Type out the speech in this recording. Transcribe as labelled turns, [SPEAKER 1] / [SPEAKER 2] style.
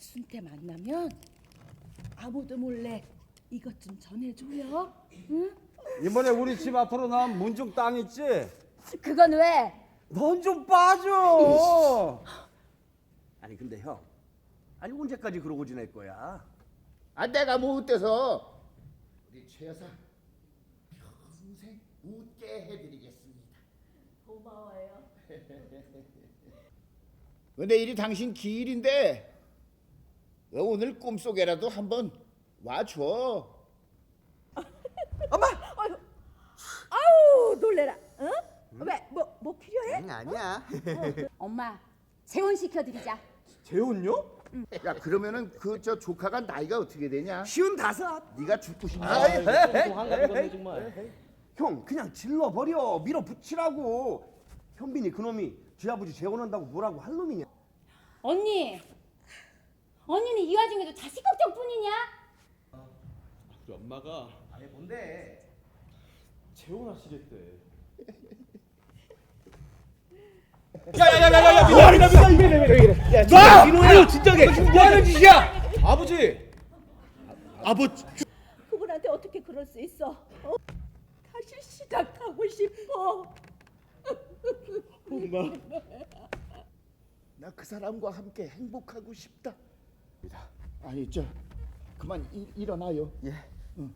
[SPEAKER 1] 순태 만나면 아무도 몰래 이것 좀 전해줘요. 응?
[SPEAKER 2] 이번에 우리 집 앞으로 나온 문중 땅 있지?
[SPEAKER 1] 그건 왜?
[SPEAKER 2] 넌 좀 빠져. 아니 근데 형, 아니 언제까지 그러고 지낼 거야?
[SPEAKER 3] 아 내가 뭐 어때서 우리 최 여사 평생 웃게 해드리겠습니다.
[SPEAKER 1] 고마워요.
[SPEAKER 3] 그 내일이 당신 기일인데 너 오늘 꿈속에라도 한번 와줘.
[SPEAKER 1] 아우 놀래라. 응? 왜? 뭐, 뭐 필요해?
[SPEAKER 2] 아니야.
[SPEAKER 1] 엄마 재혼 시켜드리자.
[SPEAKER 2] 재혼요?
[SPEAKER 3] 야 그러면은 그 저 조카가 나이가 어떻게 되냐?
[SPEAKER 2] 쉬운 다섯.
[SPEAKER 3] 네가 죽고 싶냐?
[SPEAKER 2] 한가지 정말. 형 그냥 질러 버려 밀어붙이라고. 현빈이 그놈이 지 아버지 재혼한다고 뭐라고 할 놈이냐?
[SPEAKER 1] 언니, 언니는 이 와중에도 자식 걱정뿐이냐?
[SPEAKER 4] 우리 엄마가
[SPEAKER 2] 아니 뭔데?
[SPEAKER 4] 재혼하시겠대.
[SPEAKER 2] 야야야야야 민호 민호 민호 민호 야 민호야 진정해 뭐 하는 짓이야?
[SPEAKER 4] 아버지. 아버지.
[SPEAKER 1] 그분한테 어떻게 그럴 수 있어? 어? 다시 시작하고 싶어.
[SPEAKER 3] 나그 사람과 함께 행복하고 싶다. 아니 저 그만 일, 일어나요. 예. 응.